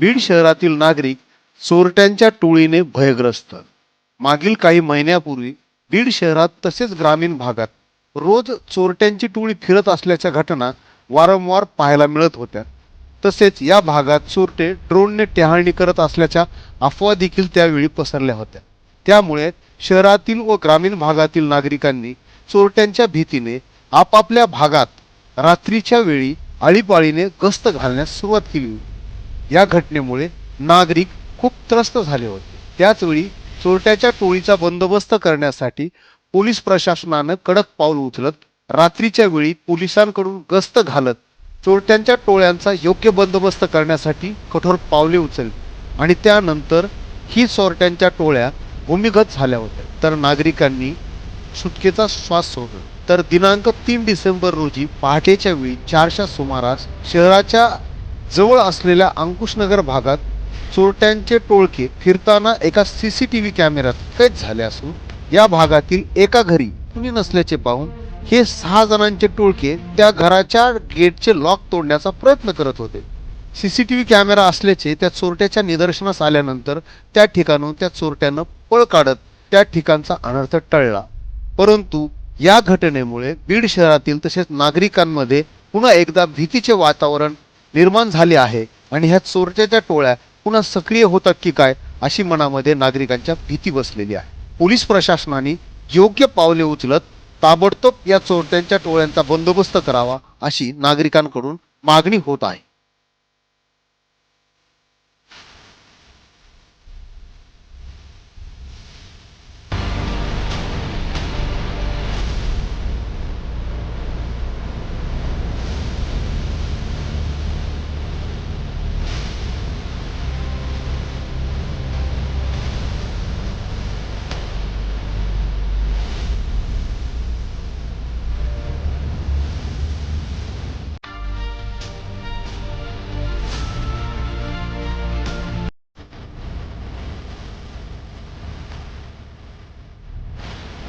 बीड शहरातील नागरिक चोरट्यांच्या टोळीने भयग्रस्त. मागील काही महिन्यापूर्वी बीड शहरात तसेच ग्रामीण भागात रोज चोरट्यांची टोळी फिरत असल्याच्या घटना वारंवार पाहायला मिळत होत्या. तसेच या भागात चोरटे ड्रोनने टेहाळणी करत असल्याच्या अफवा देखील त्यावेळी पसरल्या होत्या. त्यामुळे शहरातील व ग्रामीण भागातील नागरिकांनी चोरट्यांच्या भीतीने आपापल्या भागात रात्रीच्या वेळी आळीपाळीने गस्त घालण्यास सुरुवात केली होती. या घटनेमुळे नागरिक खूप त्रस्त झाले होते. त्याचवेळी चोरट्याच्या टोळीचा बंदोबस्त करण्यासाठी पोलीस प्रशासनानं कडक पाऊल उचलत रात्रीच्या वेळी पोलिसांकडून गस्त घालत चोरट्यांच्या टोळ्यांचा योग्य बंदोबस्त करण्यासाठी कठोर पावले उचलली आणि त्यानंतर ही चोरट्यांच्या टोळ्या भूमिगत झाल्या होत्या. तर नागरिकांनी सुटकेचा श्वास सोडला. तर दिनांक तीन डिसेंबर रोजी पहाटेच्या वेळी चारच्या सुमारास शहराच्या जवळ असलेल्या अंकुशनगर भागात चोरट्यांचे टोळके फिरताना एका सी सी टी व्ही कॅमेऱ्यात कैद झाले असून या भागातील एका घरी कुणी नसल्याचे पाहून हे सहा जणांचे टोळके त्या घराच्या गेटचे लॉक तोडण्याचा प्रयत्न करत होते. C C T V camera असल्याचे त्या चोरट्याच्या निदर्शनास आल्यानंतर त्या ठिकाणून त्या चोरट्यानं पळ काढत त्या ठिकाणचा अनर्थ टळला. परंतु या घटनेमुळे बीड शहरातील तसेच नागरिकांमध्ये पुन्हा एकदा भीतीचे वातावरण निर्माण झाले आहे. आणि ह्या चोरट्याच्या टोळ्या पुन्हा सक्रिय होतात की काय अशी मनामध्ये नागरिकांच्या भीती बसलेली आहे. पोलीस प्रशासनाने योग्य पावले उचलत ताबडतोब या चोरट्यांच्या टोळ्यांचा बंदोबस्त करावा अशी नागरिकांकडून मागणी होत आहे.